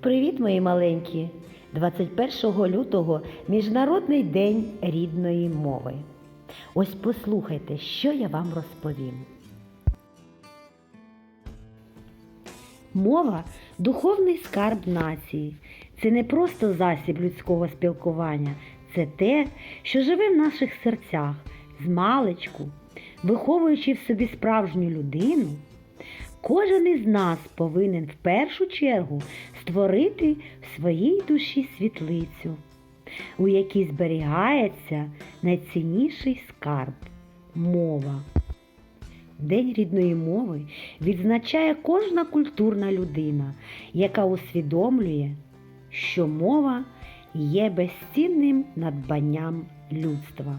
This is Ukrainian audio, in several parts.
Привіт, мої маленькі! 21 лютого Міжнародний день рідної мови. Ось послухайте, що я вам розповім. Мова духовний скарб нації. Це не просто засіб людського спілкування, це те, що живе в наших серцях, з маличку, виховуючи в собі справжню людину. Кожен із нас повинен в першу чергу створити в своїй душі світлицю, у якій зберігається найцінніший скарб мова. День рідної мови відзначає кожна культурна людина, яка усвідомлює, що мова є безцінним надбанням людства.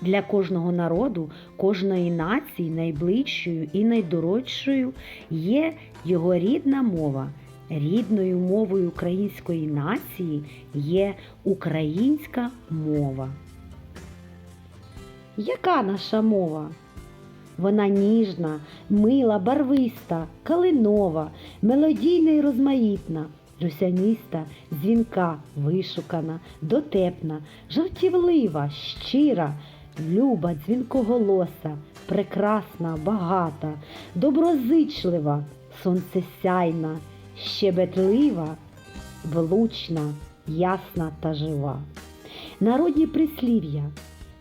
Для кожного народу, кожної нації найближчою і найдорожчою є його рідна мова. Рідною мовою української нації є українська мова. Яка наша мова? Вона ніжна, мила, барвиста, калинова, мелодійна і розмаїтна, русяниста, дзвінка, вишукана, дотепна, жартівлива, щира, люба, дзвінкоголоса, прекрасна, багата, доброзичлива, сонцесяйна, щебетлива, влучна, ясна та жива. Народні прислів'я.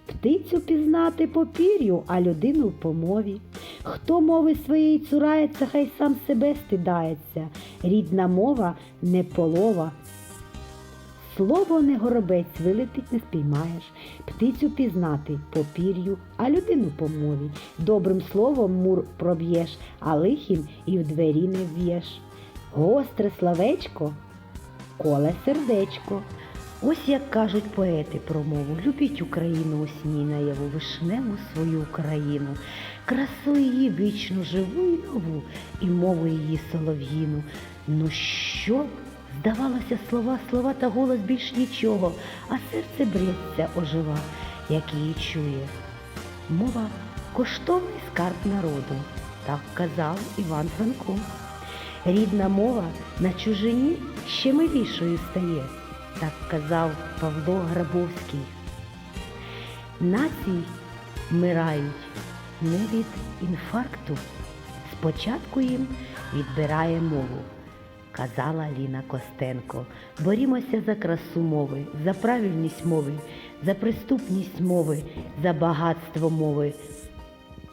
Птицю пізнати по пір'ю, а людину по мові. Хто мови своєї цурається, хай сам себе стидається. Рідна мова не полова. Слово не горобець, вилетить не спіймаєш. Птицю пізнати по пір'ю, а людину по мові. Добрим словом мур проб'єш, а лихим і в двері не в'єш. Гостре словечко, коле сердечко. Ось як кажуть поети про мову, любіть Україну осінній наяву, вишневу свою Україну, красу її вічно живу і нову, і мову її солов'їну. Ну що? Здавалося, слова, слова та голос більш нічого, а серце бреться ожива, як її чує. Мова коштовний скарб народу, так казав Іван Франко. Рідна мова на чужині ще милішою стає, так казав Павло Грабовський. Нації вмирають не від інфаркту, спочатку їм відбирає мову, казала Ліна Костенко. Борімося за красу мови, за правильність мови, за приступність мови, за багатство мови.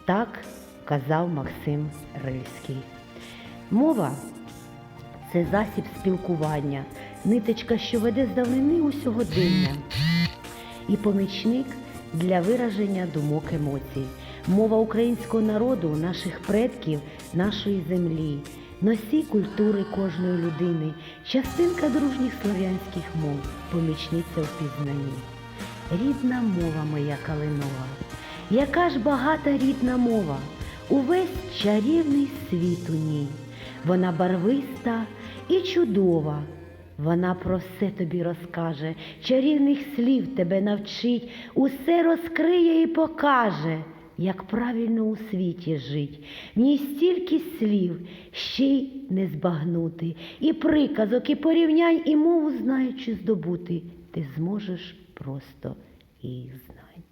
Так казав Максим Рильський. Мова це засіб спілкування, ниточка, що веде з давнини у сьогодення, і помічник для вираження думок емоцій. Мова українського народу, наших предків, нашої землі, носій культури кожної людини, частинка дружніх слов'янських мов, помічниця в пізнанні. Рідна мова моя калинова, яка ж багата рідна мова, увесь чарівний світ у ній. Вона барвиста і чудова. Вона про все тобі розкаже, чарівних слів тебе навчить, усе розкриє і покаже, як правильно у світі жить. В ній стільки слів ще й не збагнути, і приказок, і порівнянь, і мову знаючи здобути, ти зможеш просто їх знати.